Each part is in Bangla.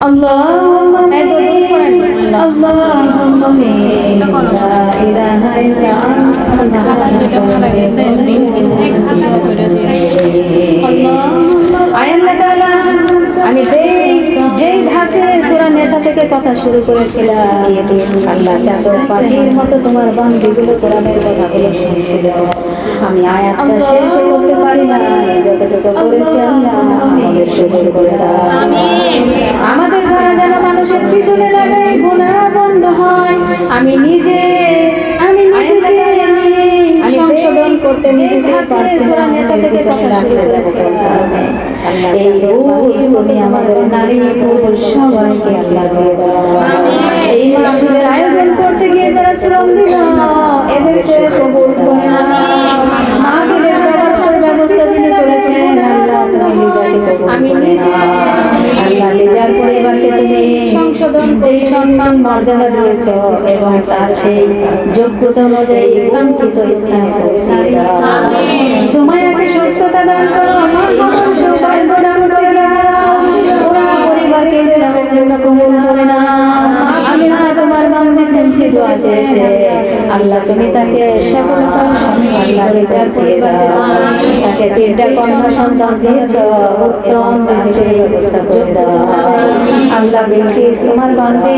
اللهم اللهم لا إله إلا أنت আয়াল্লাহ তাআলা, আমি যেই যেই ধাসে সূরা নেসা থেকে কথা শুরু করেছিলাম আল্লাহ চাতক পাখির মতো তোমার বান্দিগুলো কোরআনের কথাগুলো শুনছিল আমি আয়াতটা শেষ করতে পারি না যতটুকু করেছি আল্লাহ আমাদের সুযোগ করে দাও নিজে আমি নিজেকে আমি সংশোধন করতে নিজেকে পারছি না। রাখতে যাচ্ছি এই বুঝ তুমি আমাদের নারী পুরুষ সবাইকে আল্লাহ দিয়ে দাও। এই মাহফিলের আয়োজন করতে গিয়ে যারা শ্রম দিল এদেরকে কবুল করে। না মাহফিলের ব্যবহার ব্যবস্থা যিনি করেছেন আল্লাহ তুমি লিজাকে কবুল আমি নিজে আল্লাহ লিজার পরিবারকে তুমি যেই সম্মান মর্যাদা দিয়েছ এবং তার সেই যোগ্যতা অনুযায়ী কাঙ্ক্ষিত স্থানে পৌঁছে দাও। সুমায়াকে সুস্থতা দান করো, আমার বাবার সৌভাগ্য দান করে পরিবারকে ইসলামের জন্য কবুল করে না। আমি না তোমার বান্দে ফেলছি দোয়া চেয়েছে। আল্লাহ তুমি তাকে সফলতা স্বামী আল্লাহ রেজার করে দাও তাকে তিনটা কন্যা সন্তান দিয়েছ উত্তম রিজিকের ব্যবস্থা করে দাও। আল্লাহ বিলকিস তোমার বান্দে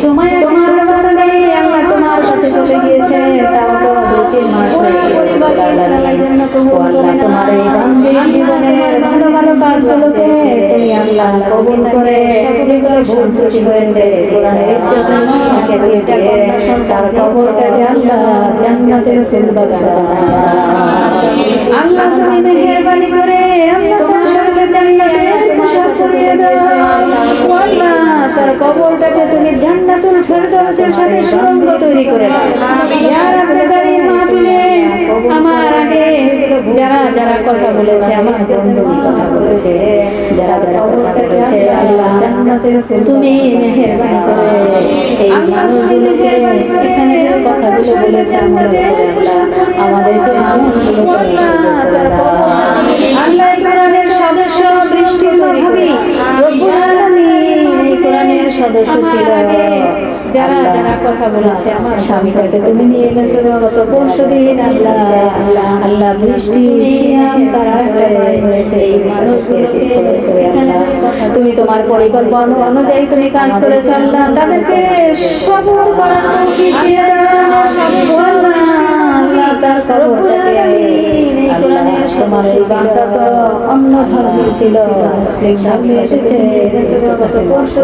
সুমায়া তোমার বান্দে আল্লাহ তোমার কাছে চলে গিয়েছে। তাও তো তিন মাস তোমার এই বান্দির জীবনের ভালো ভালো কাজগুলোকে তুমি আল্লাহ কবুল করে ভুল ত্রুটি হয়েছে। কোরআনের ইজ্জতের মাকে দিয়ে তার কবরটাকে আল্লাহ জান্নাতের ফুল বাগান আল্লাহ তুমি মেহেরবানি করে আল্লাহ তার শরীরে জান্নাতের পোশাক পরিয়ে দাও। আল্লাহ তার কবরটাকে তুমি জান্নাতুল ফেরদাউসের সাথে সুরঙ্গ তৈরি করে দাও। ইয়া রাব্বে কারীম মাহফিলে আমার আগে যারা যারা কথা বলেছে আমার বন্ধু কথা বলেছে যারা যারা কথা বলেছে আল্লাহ তুমি মেহেরবানি করে। এই মানুষগুলোকে এখানে যে কথাগুলো বলেছে আমাদের আমাদেরকে আমলগুলো আল্লাহ কোরআনের সদস্য রব্বুল আলামিন এই কোরআনের সদস্য ছিল। যারা যারা কথা বলেছে আমার স্বামীটাকে তুমি নিয়ে গেছো গত পরশু দিন। আল্লাহ আল্লাহ বৃষ্টি সিয়াম তার আরেকটা ভাই হয়েছে এই মানুষগুলোকে আল্লাহ তুমি তোমার পরিকল্পনা অনুযায়ী তুমি কাজ করে আল্লাহ। তাদেরকে সবর করার তৌফিক দিয়ে তোমার এই বান্দা তো অন্য ধর্মের ছিল। মুসলিম ধর্মে এসেছে। গত পরশু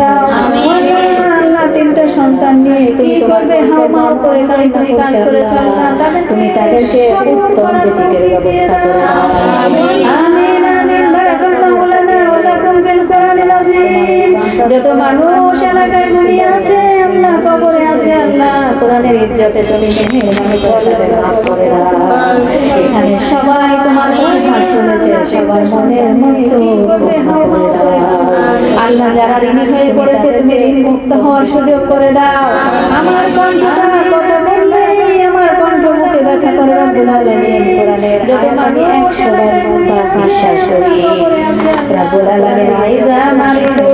দাও। তিনটা সন্তান নিয়ে তুমি করবে? হাও মাও করে কাজ করেছ আল্লাহ। তুমি তাদেরকে উত্তম রিজিকের ব্যবস্থা করে। আমিন আমিন বারাকাল্লাহু লানা ওয়া লাকুম বিল কোরআনিল আযীম। যত মানুষ এলাকায় ঘুমিয়ে আছে আল্লাহ কবরে আছে আল্লাহ কোরআনের ইজ্জতে তুমি মেহেরবানি করে তাদের মাফ করে দাও। এখানে সবাই তোমার হাত তুলেছে সবার মনের মনসুখ করে দাও। আল্লাহ যারা ঋণী হয়ে পড়েছে, তুমি ঋণ মুক্ত হওয়ার সুযোগ করে দাও। আমার কণ্ঠটা কথা বললেই আমার কণ্ঠ মুখে ব্যথা করে রব্বুল আলামিন কোরআনের যত আমি 100 বার কথা বিশ্বাস করি। রব্বুল আলামিন আইদা মারিদু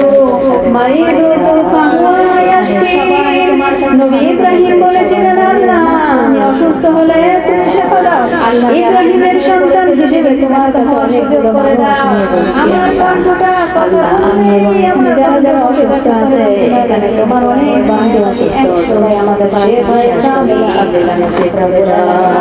মারিদু তো ফাহুয়া ইয়াশফি নবী ইব্রাহিম বলেছিলেন, আল্লাহ, আমি অসুস্থ হলে ইব্রাহিমের সন্তান হিসেবে তোমার কাছে অনেক দাও আমার কণ্ঠটা কথা আমি যারা যারা অসুস্থ আছে এখানে তোমার অনেক বান্ধব অসুস্থ তুমি আমাদের সে ভয়ে কামিল আজেলা নসিব করে দাও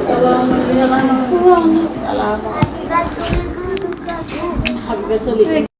ওয়া বারাকাতুহু হাবিবে চলি